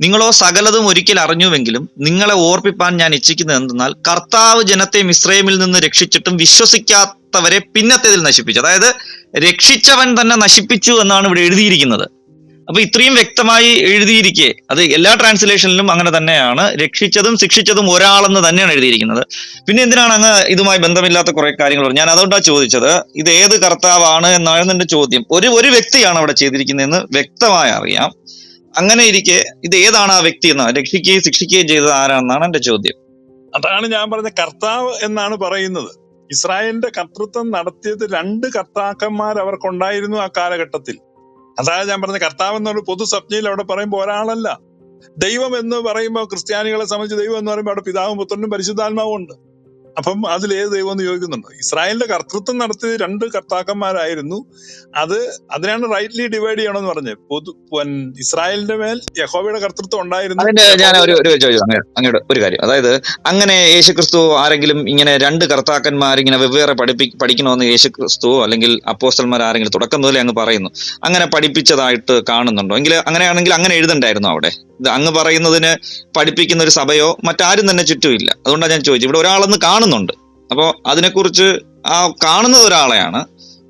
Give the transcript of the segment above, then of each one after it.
നിങ്ങളോ സകലതും ഒരിക്കൽ അറിഞ്ഞുവെങ്കിലും നിങ്ങളെ ഓർപ്പിപ്പാൻ ഞാൻ ഇച്ഛിക്കുന്നത് എന്തെന്നാൽ കർത്താവ് ജനത്തെ മിശ്രയമിൽ നിന്ന് രക്ഷിച്ചിട്ടും വിശ്വസിക്കാത്തവരെ പിന്നത്തേതിൽ നശിപ്പിച്ചു. അതായത് രക്ഷിച്ചവൻ തന്നെ നശിപ്പിച്ചു എന്നാണ് ഇവിടെ എഴുതിയിരിക്കുന്നത്. അപ്പൊ ഇത്രയും വ്യക്തമായി എഴുതിയിരിക്കെ. അത് എല്ലാ ട്രാൻസ്ലേഷനിലും അങ്ങനെ തന്നെയാണ്. രക്ഷിച്ചതും ശിക്ഷിച്ചതും ഒരാളെന്ന് തന്നെയാണ് എഴുതിയിരിക്കുന്നത്. പിന്നെ എന്തിനാണ് അങ്ങ് ഇതുമായി ബന്ധമില്ലാത്ത കുറെ കാര്യങ്ങൾ പറഞ്ഞു ഞാൻ അതുകൊണ്ടാണ് ചോദിച്ചത് ഇത് ഏത് കർത്താവാണ് എന്നായിരുന്നു എന്റെ ചോദ്യം. ഒരു ഒരു വ്യക്തിയാണ് അവിടെ ചെയ്തിരിക്കുന്നതെന്ന് വ്യക്തമായി അറിയാം. അങ്ങനെ ഇരിക്കെ ഇത് ഏതാണ് ആ വ്യക്തി എന്ന് രക്ഷിക്കുകയും ശിക്ഷിക്കുകയും ചെയ്തത് ആരാണെന്നാണ് എന്റെ ചോദ്യം. അതാണ് ഞാൻ പറഞ്ഞ കർത്താവ് എന്നാണ് പറയുന്നത്. ഇസ്രായേലിന്റെ കർത്തൃത്വം നടത്തിയത് രണ്ട് കർത്താക്കന്മാർ അവർക്കുണ്ടായിരുന്നു ആ കാലഘട്ടത്തിൽ. അതായത് ഞാൻ പറഞ്ഞ കർത്താവ് എന്നൊരു പൊതു സ്വപ്നയിൽ അവിടെ പറയുമ്പോൾ ഒരാളല്ല. ദൈവം എന്ന് പറയുമ്പോൾ ക്രിസ്ത്യാനികളെ സംബന്ധിച്ച് ദൈവം എന്ന് പറയുമ്പോൾ അവിടെ പിതാവും പുത്രനും പരിശുദ്ധാത്മാവും ഉണ്ട്. അപ്പം അതിൽ ഏത് ദൈവം എന്ന് ചോദിക്കുന്നുണ്ട്? ഇസ്രായേലിന്റെ കർത്തൃത്വം നടത്തിയത് രണ്ട് കർത്താക്കന്മാരായിരുന്നു. അത് അതിനാണ് റൈറ്റ്ലി ഡിവൈഡ് ചെയ്യണമെന്ന് പറഞ്ഞത്. പൊതു ഇസ്രായേലിന്റെ മേൽ യഹോബയുടെ കർത്തൃത്വം ഉണ്ടായിരുന്നു. ഞാൻ ഒരു ഒരു ഒരു കാര്യം. അതായത് അങ്ങനെ യേശുക്രിസ്തു ആരെങ്കിലും ഇങ്ങനെ രണ്ട് കർത്താക്കന്മാർ ഇങ്ങനെ വെവ്വേറെ പഠിപ്പി പഠിക്കണമെന്ന് യേശുക്രിസ്തു അല്ലെങ്കിൽ അപ്പോസ്റ്റന്മാർ ആരെങ്കിലും തുടക്കം മുതലേ അങ്ങ് പറയുന്നു. അങ്ങനെ പഠിപ്പിച്ചതായിട്ട് കാണുന്നുണ്ടോ? എങ്കിൽ അങ്ങനെയാണെങ്കിൽ അങ്ങനെ എഴുതണ്ടായിരുന്നു അവിടെ. ഇത് അങ്ങ് പറയുന്നതിന് പഠിപ്പിക്കുന്ന ഒരു സഭയോ മറ്റാരും തന്നെ ചുറ്റുമില്ല. അതുകൊണ്ടാണ് ഞാൻ ചോദിച്ചത്. ഇവിടെ ഒരാളെന്ന് കാണുന്നുണ്ട്. അപ്പോൾ അതിനെക്കുറിച്ച് ആ കാണുന്നത് ഒരാളെയാണ്.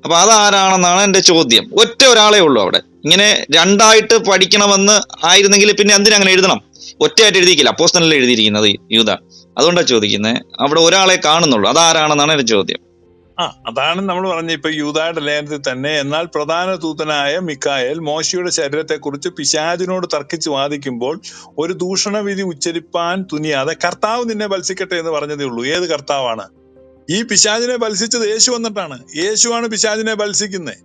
അപ്പൊ അതാരാണെന്നാണ് എന്റെ ചോദ്യം. ഒറ്റ ഒരാളേ ഉള്ളൂ അവിടെ. ഇങ്ങനെ രണ്ടായിട്ട് പഠിക്കണമെന്ന് ആയിരുന്നെങ്കിൽ പിന്നെ എന്തിനാ അങ്ങനെ എഴുതണം? ഒറ്റയായിട്ട് എഴുതിയിക്കില്ല. അപ്പോസ്തനല്ലേ എഴുതിയിരിക്കുന്നത് യൂത. അതുകൊണ്ടാണ് ചോദിക്കുന്നത് അവിടെ ഒരാളെ കാണുന്നുള്ളൂ. അതാരാണെന്നാണ് എന്റെ ചോദ്യം. ആ അതാണ് നമ്മൾ പറഞ്ഞ ഇപ്പൊ യൂതായുടെ ലേഖനത്തിൽ തന്നെ എന്നാൽ പ്രധാന ദൂതനായ മിക്കായൽ മോശയുടെ ശരീരത്തെ കുറിച്ച് പിശാചിനോട് തർക്കിച്ച് വാദിക്കുമ്പോൾ ഒരു ദൂഷണ വിധി ഉച്ചരിപ്പാൻ തുനിയാതെ കർത്താവ് നിന്നെ ബത്സിക്കട്ടെ എന്ന് പറഞ്ഞതേ ഉള്ളൂ. ഏത് കർത്താവാണ്? ഈ പിശാചിനെ ബത്സിച്ചത് യേശു വന്നിട്ടാണ്. യേശുവാണ് പിശാചിനെ ബത്സിക്കുന്നത്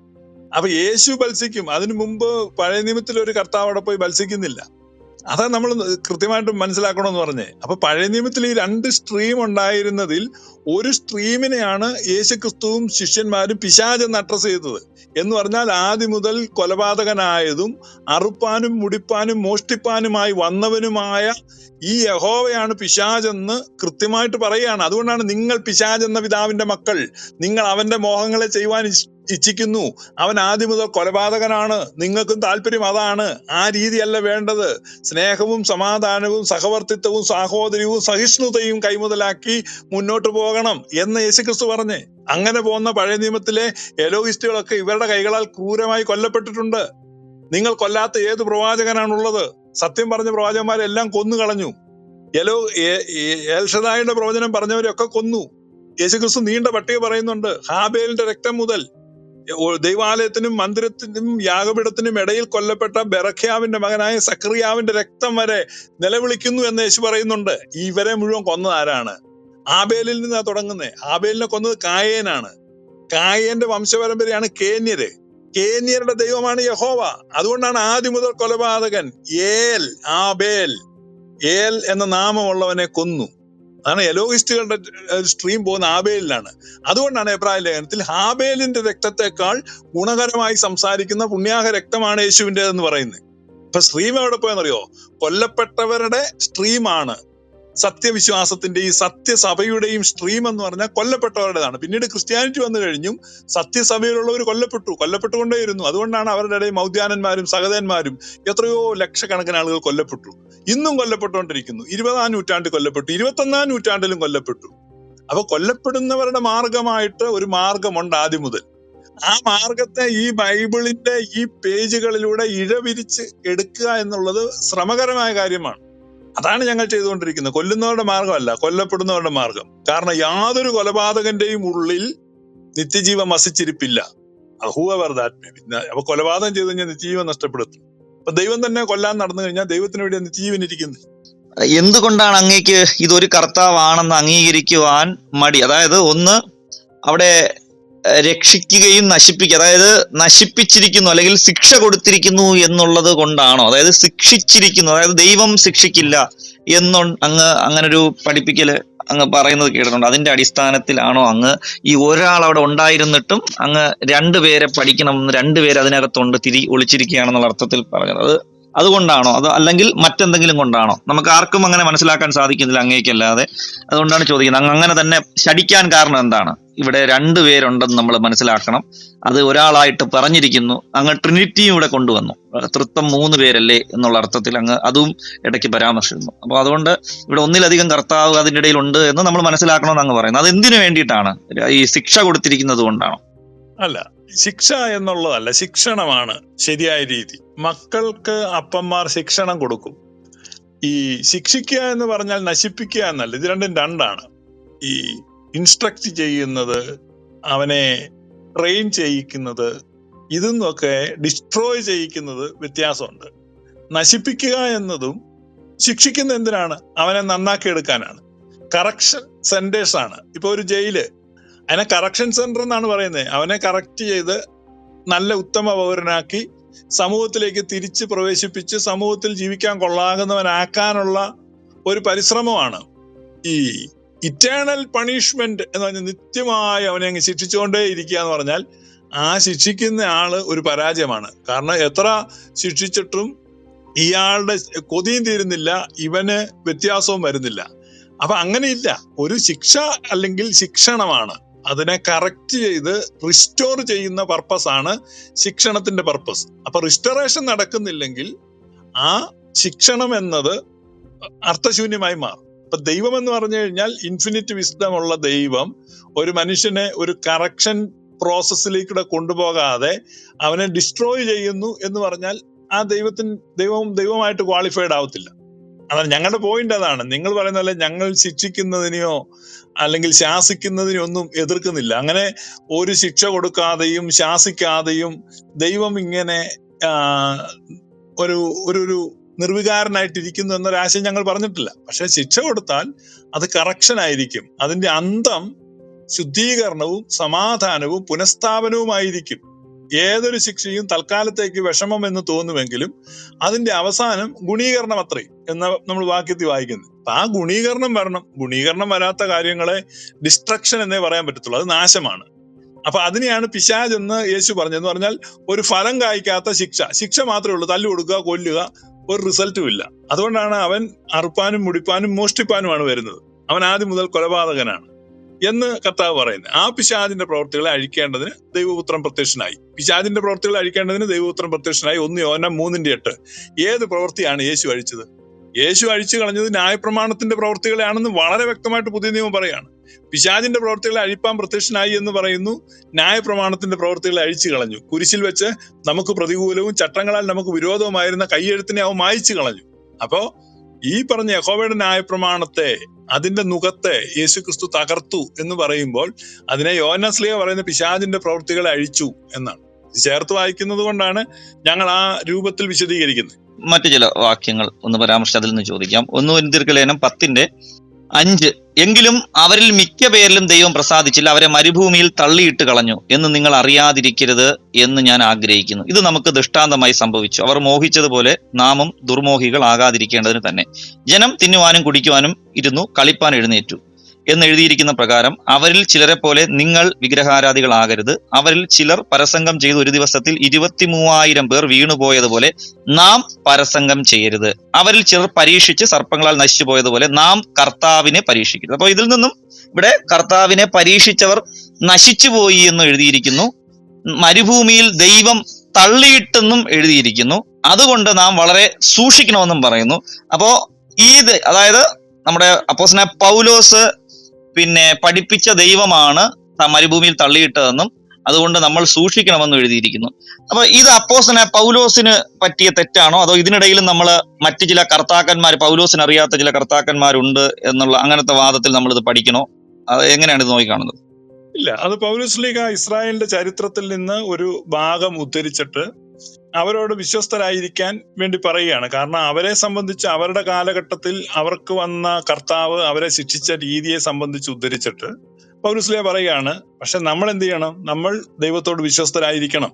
അപ്പൊ യേശു ബത്സിക്കും അതിനു മുമ്പ് പഴയ നിയമത്തിൽ ഒരു കർത്താവ് അവിടെ പോയി ബത്സിക്കുന്നില്ല അതാ നമ്മൾ കൃത്യമായിട്ട് മനസ്സിലാക്കണമെന്ന് പറഞ്ഞേ. അപ്പൊ പഴയ നിയമത്തിൽ ഈ രണ്ട് സ്ട്രീം ഉണ്ടായിരുന്നതിൽ ഒരു സ്ട്രീമിനെയാണ് യേശുക്രിസ്തുവും ശിഷ്യന്മാരും പിശാചെന്ന് അഡ്രസ് ചെയ്തത്. എന്ന് പറഞ്ഞാൽ ആദ്യം മുതൽ കൊലപാതകനായതും അറുപ്പാനും മുടിപ്പാനും മോഷ്ടിപ്പാനുമായി വന്നവനുമായ ഈ യഹോവയാണ് പിശാചെന്ന് കൃത്യമായിട്ട് പറയുകയാണ്. അതുകൊണ്ടാണ് നിങ്ങൾ പിശാജ് എന്ന പിതാവിന്റെ മക്കൾ. നിങ്ങൾ അവന്റെ മോഹങ്ങളെ ചെയ്യുവാൻ ഇച്ഛിക്കുന്നു. അവൻ ആദ്യം മുതൽ കൊലപാതകനാണ്. നിങ്ങൾക്കും താല്പര്യം അതാണ്. ആ രീതിയല്ല വേണ്ടത്. സ്നേഹവും സമാധാനവും സഹവർത്തിത്വവും സാഹോദര്യവും സഹിഷ്ണുതയും കൈമുതലാക്കി മുന്നോട്ട് പോകണം എന്ന് യേശുക്രിസ്തു പറഞ്ഞേ. അങ്ങനെ പോകുന്ന പഴയ നിയമത്തിലെ എലോയിസ്റ്റുകളൊക്കെ ഇവരുടെ കൈകളാൽ ക്രൂരമായി കൊല്ലപ്പെട്ടിട്ടുണ്ട്. നിങ്ങൾ കൊല്ലാത്ത ഏത് പ്രവാചകനാണുള്ളത്? സത്യം പറഞ്ഞ പ്രവാചകന്മാരെല്ലാം കൊന്നു കളഞ്ഞു. എലോ ഏൽഷദായുടെ പ്രവചനം പറഞ്ഞവരെയൊക്കെ കൊന്നു. യേശുക്രിസ്തു നീണ്ട പട്ടിക പറയുന്നുണ്ട് ഹാബേലിന്റെ രക്തം മുതൽ. ദൈവാലയത്തിനും മന്ദിരത്തിനും യാഗപീഠത്തിനും ഇടയിൽ കൊല്ലപ്പെട്ട ബെറഖ്യാവിന്റെ മകനായ സക്രിയാവിന്റെ രക്തം വരെ നിലവിളിക്കുന്നു എന്ന് യേശു പറയുന്നുണ്ട്. ഇവരെ മുഴുവൻ കൊന്നത് ആരാണ്? ആബേലിൽ നിന്നാ തുടങ്ങുന്നത് ആബേലിനെ കൊന്നത് കായേനാണ്. കായേന്റെ വംശപരമ്പരയാണ് കേന്യര്. കേന്യരുടെ ദൈവമാണ് യഹോവ. അതുകൊണ്ടാണ് ആദ്യം മുതൽ കൊലപാതകൻ ഏൽ ആബേൽ ഏൽ എന്ന നാമമുള്ളവനെ കൊന്നു. അതാണ് എലോയിസ്റ്റുകളുടെ സ്ട്രീം പോകുന്ന ആബേലിലാണ്. അതുകൊണ്ടാണ് എബ്രാഹിം ലേഖനത്തിൽ ഹാബേലിന്റെ രക്തത്തെക്കാൾ ഗുണകരമായി സംസാരിക്കുന്ന പുണ്യാഹ രക്തമാണ് യേശുവിന്റെ എന്ന് പറയുന്നത്. ഇപ്പൊ സ്ട്രീം എവിടെ പോയെന്നറിയോ? കൊല്ലപ്പെട്ടവരുടെ സ്ട്രീമാണ് സത്യവിശ്വാസത്തിന്റെ ഈ സത്യസഭയുടെയും സ്ട്രീം എന്ന് പറഞ്ഞാൽ കൊല്ലപ്പെട്ടവരുടേതാണ്. പിന്നീട് ക്രിസ്ത്യാനിറ്റി വന്നു കഴിഞ്ഞും സത്യസഭയിലുള്ളവർ കൊല്ലപ്പെട്ടു. കൊല്ലപ്പെട്ടുകൊണ്ടേയിരുന്നു. അതുകൊണ്ടാണ് അവരുടെ ഇടയിൽ മൗദ്യാനന്മാരും സഹതന്മാരും എത്രയോ ലക്ഷക്കണക്കിന് ആളുകൾ കൊല്ലപ്പെട്ടു. ഇന്നും കൊല്ലപ്പെട്ടുകൊണ്ടിരിക്കുന്നു. ഇരുപതാം നൂറ്റാണ്ടിൽ കൊല്ലപ്പെട്ടു. ഇരുപത്തൊന്നാം നൂറ്റാണ്ടിലും കൊല്ലപ്പെട്ടു. അപ്പൊ കൊല്ലപ്പെടുന്നവരുടെ മാർഗമായിട്ട് ഒരു മാർഗമുണ്ട് ആദ്യം മുതൽ. ആ മാർഗത്തെ ഈ ബൈബിളിന്റെ ഈ പേജുകളിലൂടെ ഇഴവിരിച്ച് എടുക്കുക എന്നുള്ളത് ശ്രമകരമായ കാര്യമാണ്. അതാണ് ഞങ്ങൾ ചെയ്തുകൊണ്ടിരിക്കുന്നത്. കൊല്ലുന്നവരുടെ മാർഗമല്ല കൊല്ലപ്പെടുന്നവരുടെ മാർഗം. കാരണം യാതൊരു കൊലപാതകന്റെയും ഉള്ളിൽ നിത്യജീവൻ വസിച്ചിരിപ്പില്ല. ഹൂവർ ദാറ്റ് മേ അപ്പൊ കൊലപാതകം ചെയ്തു കഴിഞ്ഞാൽ നിത്യജീവൻ നഷ്ടപ്പെടുത്തും അപ്പൊ ദൈവം തന്നെ കൊല്ലാൻ നടന്നു കഴിഞ്ഞാൽ ദൈവത്തിന് വേണ്ടി അന്ന് ഇരിക്കുന്നത് എന്തുകൊണ്ടാണ് അങ്ങേക്ക് ഇതൊരു കർത്താവാണെന്ന് അംഗീകരിക്കുവാൻ മടി? അതായത് ഒന്ന് അവിടെ രക്ഷിക്കുകയും നശിപ്പിക്കുക അതായത് നശിപ്പിച്ചിരിക്കുന്നു അല്ലെങ്കിൽ ശിക്ഷ കൊടുത്തിരിക്കുന്നു എന്നുള്ളത് കൊണ്ടാണോ? അതായത് ശിക്ഷിച്ചിരിക്കുന്നു അതായത് ദൈവം ശിക്ഷിക്കില്ല എന്നു അങ്ങ് അങ്ങനൊരു പഠിപ്പിക്കൽ അങ്ങ് പറയുന്നത് കേട്ടിട്ടുണ്ട്. അതിന്റെ അടിസ്ഥാനത്തിലാണോ അങ്ങ് ഈ ഒരാൾ അവിടെ ഉണ്ടായിരുന്നിട്ടും അങ്ങ് രണ്ടുപേരെ പഠിക്കണം രണ്ടുപേരെ അതിനകത്തുണ്ട് തിരി ഒളിച്ചിരിക്കുകയാണെന്നുള്ള അർത്ഥത്തിൽ പറഞ്ഞത്. അത് അതുകൊണ്ടാണോ? അതോ അല്ലെങ്കിൽ മറ്റെന്തെങ്കിലും കൊണ്ടാണോ? നമുക്ക് ആർക്കും അങ്ങനെ മനസ്സിലാക്കാൻ സാധിക്കുന്നില്ല അങ്ങേക്കല്ലാതെ. അതുകൊണ്ടാണ് ചോദിക്കുന്നത്. അങ്ങ് അങ്ങനെ തന്നെ ശടിക്കാൻ കാരണം എന്താണ്? ഇവിടെ രണ്ടു പേരുണ്ടെന്ന് നമ്മൾ മനസ്സിലാക്കണം. അത് ഒരാളായിട്ട് പറഞ്ഞിരിക്കുന്നു. അങ്ങ് ട്രിനിറ്റിയും ഇവിടെ കൊണ്ടുവന്നു. തൃത്വം മൂന്ന് പേരല്ലേ എന്നുള്ള അർത്ഥത്തിൽ അങ്ങ് അതും ഇടയ്ക്ക് പരാമർശിക്കുന്നു. അപ്പോൾ അതുകൊണ്ട് ഇവിടെ ഒന്നിലധികം കർത്താവ് അതിന്റെ ഇടയിൽ ഉണ്ട് എന്ന് നമ്മൾ മനസ്സിലാക്കണമെന്ന് അങ്ങ് പറയുന്നത് അത് എന്തിനു വേണ്ടിയിട്ടാണ്? ഈ ശിക്ഷ കൊടുത്തിരിക്കുന്നത് കൊണ്ടാണോ? അല്ല. ശിക്ഷ എന്നുള്ളതല്ല ശിക്ഷണമാണ് ശരിയായ രീതി. മക്കൾക്ക് അപ്പന്മാർ ശിക്ഷണം കൊടുക്കും. ഈ ശിക്ഷിക്കുക എന്ന് പറഞ്ഞാൽ നശിപ്പിക്കുക എന്നല്ല ഇത് രണ്ടും രണ്ടാണ്. ഈ ഇൻസ്ട്രക്ട് ചെയ്യുന്നത് അവനെ ട്രെയിൻ ചെയ്യിക്കുന്നത് ഇതെന്നൊക്കെ ഡിസ്ട്രോയ് ചെയ്യിക്കുന്നത് വ്യത്യാസമുണ്ട്. നശിപ്പിക്കുക എന്നതും ശിക്ഷിക്കുന്ന എന്തിനാണ്? അവനെ നന്നാക്കി എടുക്കാനാണ് കറക്ഷൻ സെന്റേഴ്സ് ആണ്. ഇപ്പൊ ഒരു ജയിൽ അതിനെ കറക്ഷൻ സെന്റർ എന്നാണ് പറയുന്നത് അവനെ കറക്റ്റ് ചെയ്ത് നല്ല ഉത്തമ പൗരനാക്കി സമൂഹത്തിലേക്ക് തിരിച്ച് പ്രവേശിപ്പിച്ച് സമൂഹത്തിൽ ജീവിക്കാൻ കൊള്ളാകുന്നവനാക്കാനുള്ള ഒരു പരിശ്രമമാണ് ഈ ഇറ്റേണൽ പണിഷ്മെന്റ് എന്ന് പറഞ്ഞാൽ നിത്യമായി അവനെ അങ്ങ് ശിക്ഷിച്ചുകൊണ്ടേ ഇരിക്കുക എന്ന് പറഞ്ഞാൽ ആ ശിക്ഷിക്കുന്ന ആൾ ഒരു പരാജയമാണ്. കാരണം എത്ര ശിക്ഷിച്ചിട്ടും ഇയാളുടെ കൊതിയും തീരുന്നില്ല ഇവന് വ്യത്യാസവും വരുന്നില്ല. അപ്പൊ അങ്ങനെയില്ല ഒരു ശിക്ഷ അല്ലെങ്കിൽ ശിക്ഷണമാണ്. അതിനെ കറക്റ്റ് ചെയ്ത് റിസ്റ്റോർ ചെയ്യുന്ന പർപ്പസ് ആണ് ശിക്ഷണത്തിന്റെ പർപ്പസ് അപ്പൊ റിസ്റ്റോറേഷൻ നടക്കുന്നില്ലെങ്കിൽ ആ ശിക്ഷണം എന്നത് അർത്ഥശൂന്യമായി മാറും. അപ്പൊ ദൈവം എന്ന് പറഞ്ഞു കഴിഞ്ഞാൽ ഇൻഫിനിറ്റ് വിസ്ഡം ഉള്ള ദൈവം ഒരു മനുഷ്യനെ ഒരു കറക്ഷൻ പ്രോസസ്സിലേക്കൂടെ കൊണ്ടുപോകാതെ അവനെ ഡിസ്ട്രോയ് ചെയ്യുന്നു എന്ന് പറഞ്ഞാൽ ആ ദൈവത്തിന് ദൈവവും ദൈവമായിട്ട് ക്വാളിഫൈഡ് ആവത്തില്ല. അതാണ് ഞങ്ങളുടെ പോയിന്റ് അതാണ്. നിങ്ങൾ പറയുന്ന പോലെ ഞങ്ങൾ ശിക്ഷിക്കുന്നതിനെയോ അല്ലെങ്കിൽ ശാസിക്കുന്നതിനോ ഒന്നും എതിർക്കുന്നില്ല. അങ്ങനെ ഒരു ശിക്ഷ കൊടുക്കാതെയും ശാസിക്കാതെയും ദൈവം ഇങ്ങനെ ഒരു ഒരു ഒരു നിർവികാരനായിട്ടിരിക്കുന്നു എന്നൊരാശയം ഞങ്ങൾ പറഞ്ഞിട്ടില്ല. പക്ഷെ ശിക്ഷ കൊടുത്താൽ അത് കറക്ഷൻ ആയിരിക്കും. അതിന്റെ അന്തം ശുദ്ധീകരണവും സമാധാനവും പുനഃസ്ഥാപനവുമായിരിക്കും. ഏതൊരു ശിക്ഷയും തൽക്കാലത്തേക്ക് വിഷമം എന്ന് തോന്നുമെങ്കിലും അതിന്റെ അവസാനം ഗുണീകരണം അത്രേ എന്ന നമ്മൾ വാക്യത്തിൽ വായിക്കുന്നത്. ആ ഗുണീകരണം വരണം. ഗുണീകരണം വരാത്ത കാര്യങ്ങളെ ഡിസ്ട്രക്ഷൻ എന്നേ പറയാൻ പറ്റത്തുള്ളൂ. അത് നാശമാണ്. അപ്പൊ അതിനെയാണ് പിശാജ് എന്ന് യേശു പറഞ്ഞതെന്ന് പറഞ്ഞാൽ ഒരു ഫലം കായ്ക്കാത്ത ശിക്ഷ. ശിക്ഷ മാത്രമേ ഉള്ളൂ. തല്ലു കൊടുക്കുക കൊല്ലുക ഒരു റിസൾട്ടും ഇല്ല. അതുകൊണ്ടാണ് അവൻ അറുപ്പാനും മുടിപ്പാനും മോഷ്ടിപ്പാനുമാണ് വരുന്നത്. അവൻ ആദ്യം മുതൽ കൊലപാതകനാണ്. എന്ന് കർത്താവ് പറയുന്നത്. ആ പിശാദിന്റെ പ്രവർത്തികളെ അഴിക്കേണ്ടതിന് ദൈവപുത്രം പ്രത്യക്ഷനായി. പിശാദിന്റെ പ്രവർത്തികളെ അഴിക്കേണ്ടതിന് ദൈവപുത്രം പ്രത്യക്ഷനായി. ഒന്ന് യോന മൂന്നിന്റെ എട്ട്. ഏത് പ്രവൃത്തിയാണ് യേശു അഴിച്ചത്? യേശു അഴിച്ചു കളഞ്ഞത് ന്യായപ്രമാണത്തിന്റെ പ്രവർത്തികളെയാണെന്ന് വളരെ വ്യക്തമായിട്ട് പുതിയ നിയമം പറയാണ്. പിശാദിന്റെ പ്രവർത്തികളെ അഴിപ്പാൻ പ്രത്യക്ഷനായി എന്ന് പറയുന്നു ന്യായപ്രമാണത്തിന്റെ പ്രവർത്തികളെ അഴിച്ചു കളഞ്ഞു. കുരിശിൽ വെച്ച് നമുക്ക് പ്രതികൂലവും ചട്ടങ്ങളാൽ നമുക്ക് വിരോധവുമായിരുന്ന കയ്യെഴുത്തിനെ അവൻ മായിച്ചു കളഞ്ഞു. അപ്പോ ഈ പറഞ്ഞ യഹോവയുടെ ന്യായപ്രമാണത്തെ അതിന്റെ നുഖത്തെ യേശു ക്രിസ്തു തകർത്തു എന്ന് പറയുമ്പോൾ അതിനെ യോനസ്ലിയ പറയുന്ന പിശാജിന്റെ പ്രവൃത്തികളെ അഴിച്ചു എന്നാണ്. ചേർത്ത് വായിക്കുന്നത് കൊണ്ടാണ് ഞങ്ങൾ ആ രൂപത്തിൽ വിശദീകരിക്കുന്നത്. മറ്റു ചില വാക്യങ്ങൾ ഒന്ന് പരാമർശം അതിൽ നിന്ന് ചോദിക്കാം. ഒന്ന് ദീർഘലേനം പത്തിന്റെ അഞ്ച്. എങ്കിലും അവരിൽ മിക്ക പേരിലും ദൈവം പ്രസാദിച്ചില്ല. അവരെ മരുഭൂമിയിൽ തള്ളിയിട്ട് കളഞ്ഞു എന്ന് നിങ്ങൾ അറിയാതിരിക്കരുത് എന്ന് ഞാൻ ആഗ്രഹിക്കുന്നു. ഇത് നമുക്ക് ദൃഷ്ടാന്തമായി സംഭവിച്ചു. അവർ മോഹിച്ചതുപോലെ നാമും ദുർമോഹികൾ ആകാതിരിക്കേണ്ടതിന് തന്നെ. ജനം തിന്നുവാനും കുടിക്കുവാനും ഇരുന്നു കളിപ്പാൻ എഴുന്നേറ്റു. എന്ന് എഴുതിയിരിക്കുന്ന പ്രകാരം അവരിൽ ചിലരെ പോലെ നിങ്ങൾ വിഗ്രഹാരാധികളാകരുത്. അവരിൽ ചിലർ പരസംഗം ചെയ്ത് ഒരു ദിവസത്തിൽ ഇരുപത്തി മൂവായിരം പേർ വീണുപോയതുപോലെ നാം പരസംഗം ചെയ്യരുത്. അവരിൽ ചിലർ പരീക്ഷിച്ച് സർപ്പങ്ങളാൽ നശിച്ചു പോയതുപോലെ നാം കർത്താവിനെ പരീക്ഷിക്കരുത്. അപ്പൊ ഇതിൽ നിന്നും ഇവിടെ കർത്താവിനെ പരീക്ഷിച്ചവർ നശിച്ചുപോയി എന്ന് എഴുതിയിരിക്കുന്നു. മരുഭൂമിയിൽ ദൈവം തള്ളിയിട്ടെന്നും എഴുതിയിരിക്കുന്നു. അതുകൊണ്ട് നാം വളരെ സൂക്ഷിക്കണമെന്നും പറയുന്നു. അപ്പോ ഈ അതായത് നമ്മുടെ അപ്പോസന പൗലോസ് പിന്നെ പഠിപ്പിച്ച ദൈവമാണ് മരുഭൂമിയിൽ തള്ളിയിട്ടതെന്നും അതുകൊണ്ട് നമ്മൾ സൂക്ഷിക്കണമെന്ന് എഴുതിയിരിക്കുന്നു. അപ്പൊ ഇത് അപ്പോസന പൗലോസിന് പറ്റിയ തെറ്റാണോ? അതോ ഇതിനിടയിലും നമ്മൾ മറ്റു ചില കർത്താക്കന്മാർ പൗലോസിന് അറിയാത്ത ചില കർത്താക്കന്മാരുണ്ട് എന്നുള്ള അങ്ങനത്തെ വാദത്തിൽ നമ്മൾ ഇത് പഠിക്കണോ എങ്ങനെയാണ് ഇത് നോക്കിക്കാണുന്നത്? ഇല്ല അത് പൗലുസ്ലിക ഇസ്രായേലിന്റെ ചരിത്രത്തിൽ നിന്ന് ഒരു ഭാഗം ഉദ്ധരിച്ചിട്ട് അവരോട് വിശ്വസ്തരായിരിക്കാൻ വേണ്ടി പറയുകയാണ്. കാരണം അവരെ സംബന്ധിച്ച് അവരുടെ കാലഘട്ടത്തിൽ അവർക്ക് വന്ന കർത്താവ് അവരെ ശിക്ഷിച്ച രീതിയെ സംബന്ധിച്ച് ഉദ്ധരിച്ചിട്ട് പൗലുസ്ലിയ പറയുകയാണ് പക്ഷെ നമ്മൾ എന്ത് ചെയ്യണം? നമ്മൾ ദൈവത്തോട് വിശ്വസ്തരായിരിക്കണം.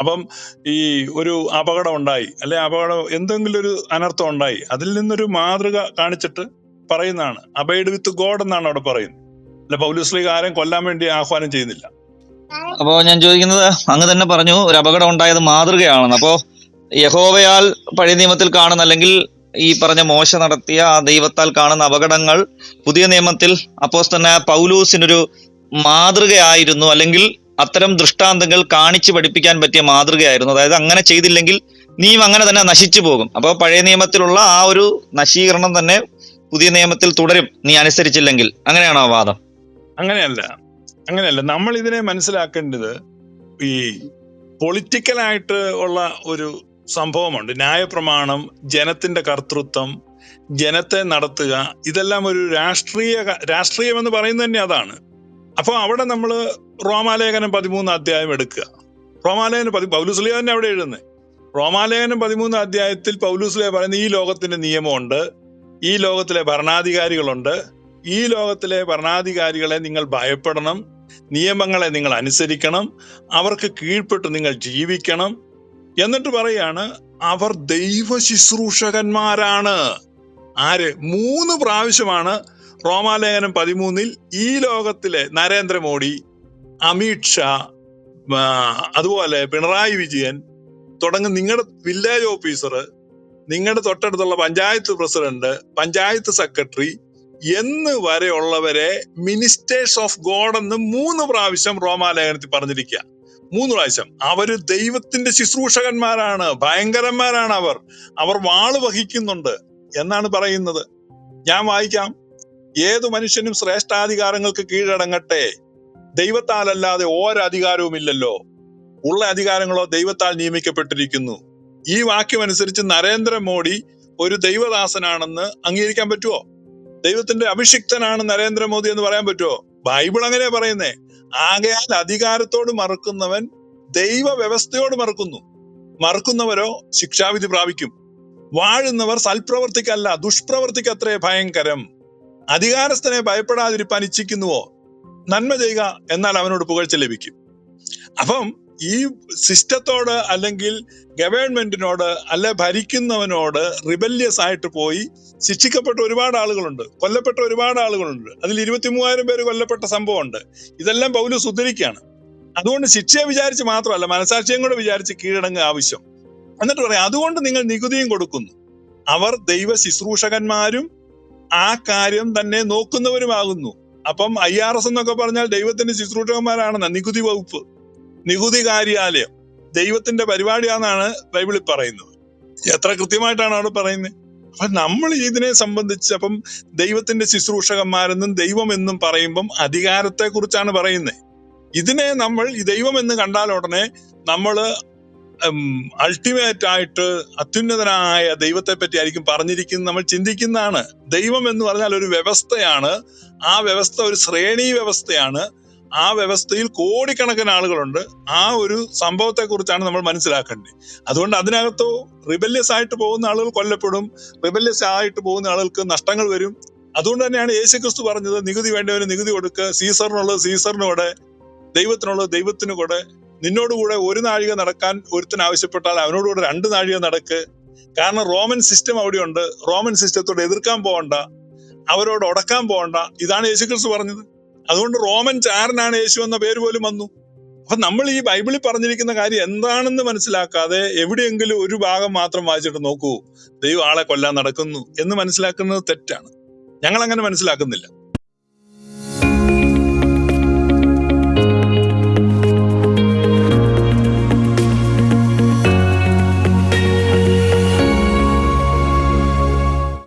അപ്പം ഈ ഒരു അപകടം ഉണ്ടായി. അല്ലെ അപകടം എന്തെങ്കിലും ഒരു അനർത്ഥം ഉണ്ടായി. അതിൽ നിന്നൊരു മാതൃക കാണിച്ചിട്ട് പറയുന്നതാണ്. അബൈഡ് വിത്ത് ഗോഡ് എന്നാണ് അവിടെ പറയുന്നത്. അല്ല പൗലുസ്ലിക ആരെയും കൊല്ലാൻ വേണ്ടി ആഹ്വാനം ചെയ്യുന്നില്ല. അപ്പോ ഞാൻ ചോദിക്കുന്നത് അങ്ങ് തന്നെ പറഞ്ഞു ഒരു അപകടം ഉണ്ടായത് മാതൃകയാണെന്ന്. അപ്പോ യഹോവയാൽ പഴയ നിയമത്തിൽ കാണുന്ന അല്ലെങ്കിൽ ഈ പറഞ്ഞ മോശ നടത്തിയ ആ ദൈവത്താൽ കാണുന്ന അപകടങ്ങൾ പുതിയ നിയമത്തിൽ അപ്പോസ്തലനായ പൗലൂസിനൊരു മാതൃകയായിരുന്നു. അല്ലെങ്കിൽ അത്തരം ദൃഷ്ടാന്തങ്ങൾ കാണിച്ചു പഠിപ്പിക്കാൻ പറ്റിയ മാതൃകയായിരുന്നു. അതായത് അങ്ങനെ ചെയ്തില്ലെങ്കിൽ നീയും അങ്ങനെ തന്നെ നശിച്ചു പോകും. അപ്പോൾ പഴയ നിയമത്തിലുള്ള ആ ഒരു നശീകരണം തന്നെ പുതിയ നിയമത്തിൽ തുടരും. നീ അനുസരിച്ചില്ലെങ്കിൽ. അങ്ങനെയാണോ വാദം? അങ്ങനെയല്ല. അങ്ങനെയല്ല നമ്മൾ ഇതിനെ മനസ്സിലാക്കേണ്ടത് ഈ പൊളിറ്റിക്കലായിട്ട് ഉള്ള ഒരു സംഭവമുണ്ട്. ന്യായപ്രമാണം ജനത്തിന്റെ കർത്തൃത്വം ജനത്തെ നടത്തുക ഇതെല്ലാം ഒരു രാഷ്ട്രീയ രാഷ്ട്രീയം എന്ന് പറയുന്നത് തന്നെ അതാണ്. അപ്പോൾ അവിടെ നമ്മൾ റോമാലേഖനം പതിമൂന്ന് അധ്യായം എടുക്കുക. റോമാലേഖനം പതി പൗലുസ്ലിയ തന്നെ അവിടെ എഴുതുന്നത് റോമാലേഖനം പതിമൂന്ന് അധ്യായത്തിൽ പൗലുസ്ലിയ പറയുന്ന ഈ ലോകത്തിന്റെ നിയമമുണ്ട് ഈ ലോകത്തിലെ ഭരണാധികാരികളുണ്ട് ഈ ലോകത്തിലെ ഭരണാധികാരികളെ നിങ്ങൾ ഭയപ്പെടണം. നിയമങ്ങളെ നിങ്ങൾ അനുസരിക്കണം. അവർക്ക് കീഴ്പ്പെട്ട് നിങ്ങൾ ജീവിക്കണം. എന്നിട്ട് പറയാണ് അവർ ദൈവ ശുശ്രൂഷകന്മാരാണ് ആര്? മൂന്ന് പ്രാവശ്യമാണ് റോമാലേഖനം പതിമൂന്നിൽ ഈ ലോകത്തിലെ നരേന്ദ്രമോദി അമിത് ഷാ അതുപോലെ പിണറായി വിജയൻ തുടങ്ങി നിങ്ങളുടെ വില്ലേജ് ഓഫീസർ നിങ്ങളുടെ തൊട്ടടുത്തുള്ള പഞ്ചായത്ത് പ്രസിഡന്റ് പഞ്ചായത്ത് സെക്രട്ടറി എന്ന് വരെയുള്ളവരെ മിനിസ്റ്റേഴ്സ് ഓഫ് ഗോഡ് എന്ന് മൂന്ന് പ്രാവശ്യം റോമാലേഖനത്തിൽ പറഞ്ഞിരിക്കുക. മൂന്ന് പ്രാവശ്യം. അവർ ദൈവത്തിന്റെ ശുശ്രൂഷകന്മാരാണ്. ഭയങ്കരന്മാരാണ് അവർ. അവർ വാൾ വഹിക്കുന്നുണ്ട്. എന്നാണ് പറയുന്നത്. ഞാൻ വായിക്കാം. ഏതു മനുഷ്യനും ശ്രേഷ്ഠാധികാരങ്ങൾക്ക് കീഴടങ്ങട്ടെ. ദൈവത്താലല്ലാതെ ഒരധികാരവും ഇല്ലല്ലോ ഉള്ള അധികാരങ്ങളോ ദൈവത്താൽ നിയമിക്കപ്പെട്ടിരിക്കുന്നു. ഈ വാക്യമനുസരിച്ച് നരേന്ദ്രമോദി ഒരു ദൈവദാസനാണെന്ന് അംഗീകരിക്കാൻ പറ്റുമോ ദൈവത്തിന്റെ അഭിഷിക്തനാണ് നരേന്ദ്രമോദി എന്ന് പറയാൻ പറ്റുമോ? ബൈബിൾ അങ്ങനെ പറയുന്നേ. ആകയാൽ അധികാരത്തോട് മറക്കുന്നവൻ ദൈവ വ്യവസ്ഥയോട് മറക്കുന്നു. മറക്കുന്നവരോ ശിക്ഷാവിധി പ്രാപിക്കും. വാഴുന്നവർ സൽപ്രവർത്തിക്കല്ല ദുഷ്പ്രവർത്തിക്ക് അത്രേ ഭയങ്കരം. അധികാരസ്ഥനെ ഭയപ്പെടാതിരിപ്പാൻ ഇച്ഛിക്കുന്നുവോ? നന്മ ചെയ്യുക എന്നാൽ അവനോട് പുകഴ്ച ലഭിക്കും. അപ്പം ഈ സിസ്റ്റത്തോട് അല്ലെങ്കിൽ ഗവൺമെന്റിനോട് അല്ലെ ഭരിക്കുന്നവനോട് റിബല്യസ് ആയിട്ട് പോയി ശിക്ഷിക്കപ്പെട്ട ഒരുപാട് ആളുകളുണ്ട്. കൊല്ലപ്പെട്ട ഒരുപാട് ആളുകളുണ്ട്. അതിൽ ഇരുപത്തി മൂവായിരം പേര് കൊല്ലപ്പെട്ട സംഭവമുണ്ട്. ഇതെല്ലാം പൗലൂസ് ഉദ്ധരിക്കുകയാണ്. അതുകൊണ്ട് ശിക്ഷയെ വിചാരിച്ച് മാത്രമല്ല മനസാക്ഷിയും കൂടെ വിചാരിച്ച് കീഴടങ്ങുക ആവശ്യം. എന്നിട്ട് പറയാം അതുകൊണ്ട് നിങ്ങൾ നികുതിയും കൊടുക്കുന്നു. അവർ ദൈവ ശുശ്രൂഷകന്മാരും ആ കാര്യം തന്നെ നോക്കുന്നവരുമാകുന്നു. അപ്പം ഐ ആർ എസ് എന്നൊക്കെ പറഞ്ഞാൽ ദൈവത്തിന്റെ ശുശ്രൂഷകന്മാരാണെന്ന നികുതി വകുപ്പ്. നികുതി കാര്യാലയം ദൈവത്തിന്റെ പരിപാടിയാണെന്നാണ് ബൈബിളിൽ പറയുന്നത്. എത്ര കൃത്യമായിട്ടാണ് അവിടെ പറയുന്നത്? അപ്പൊ നമ്മൾ ഇതിനെ സംബന്ധിച്ച് അപ്പം ദൈവത്തിന്റെ ശുശ്രൂഷകന്മാരെന്നും ദൈവമെന്നും പറയുമ്പം അധികാരത്തെ കുറിച്ചാണ് പറയുന്നത്. ഇതിനെ നമ്മൾ ദൈവം എന്ന് കണ്ടാൽ ഉടനെ നമ്മൾ അൾട്ടിമേറ്റ് ആയിട്ട് അത്യുന്നതനായ ദൈവത്തെ പറ്റി ആയിരിക്കും പറഞ്ഞിരിക്കുന്നത് നമ്മൾ ചിന്തിക്കുന്നതാണ്. ദൈവം എന്ന് പറഞ്ഞാൽ ഒരു വ്യവസ്ഥയാണ്. ആ വ്യവസ്ഥ ഒരു ശ്രേണി വ്യവസ്ഥയാണ്. ആ വ്യവസ്ഥയിൽ കോടിക്കണക്കിന് ആളുകളുണ്ട്. ആ ഒരു സംഭവത്തെ കുറിച്ചാണ് നമ്മൾ മനസ്സിലാക്കേണ്ടത്. അതുകൊണ്ട് അതിനകത്തോ റിബല്യസ് ആയിട്ട് പോകുന്ന ആളുകൾ കൊല്ലപ്പെടും. റിബല്യസ് ആയിട്ട് പോകുന്ന ആളുകൾക്ക് നഷ്ടങ്ങൾ വരും. അതുകൊണ്ട് തന്നെയാണ് യേശു ക്രിസ്തു പറഞ്ഞത് നികുതി വേണ്ടവന് നികുതി കൊടുക്കുക സീസറിനുള്ളത് സീസറിനോടെ ദൈവത്തിനുള്ളത് ദൈവത്തിന് കൂടെ നിന്നോടുകൂടെ ഒരു നാഴിക നടക്കാൻ ഒരുത്തിന് ആവശ്യപ്പെട്ടാൽ അവനോടുകൂടെ രണ്ട് നാഴിക നടക്ക്. കാരണം റോമൻ സിസ്റ്റം അവിടെയുണ്ട്. റോമൻ സിസ്റ്റത്തോട് എതിർക്കാൻ പോകണ്ട. അവരോട് ഉടക്കാൻ പോകണ്ട. ഇതാണ് യേശുക്രിസ്തു പറഞ്ഞത്. അതുകൊണ്ട് റോമൻ ചാരനാണ് യേശു എന്ന പേര് പോലും വന്നു. അപ്പൊ നമ്മൾ ഈ ബൈബിളിൽ പറഞ്ഞിരിക്കുന്ന കാര്യം എന്താണെന്ന് മനസ്സിലാക്കാതെ എവിടെയെങ്കിലും ഒരു ഭാഗം മാത്രം വായിച്ചിട്ട് നോക്കൂ. ദൈവം ആളെ കൊല്ലാൻ നടക്കുന്നു എന്ന് മനസ്സിലാക്കുന്നത് തെറ്റാണ്. ഞങ്ങൾ അങ്ങനെ മനസ്സിലാക്കുന്നില്ല.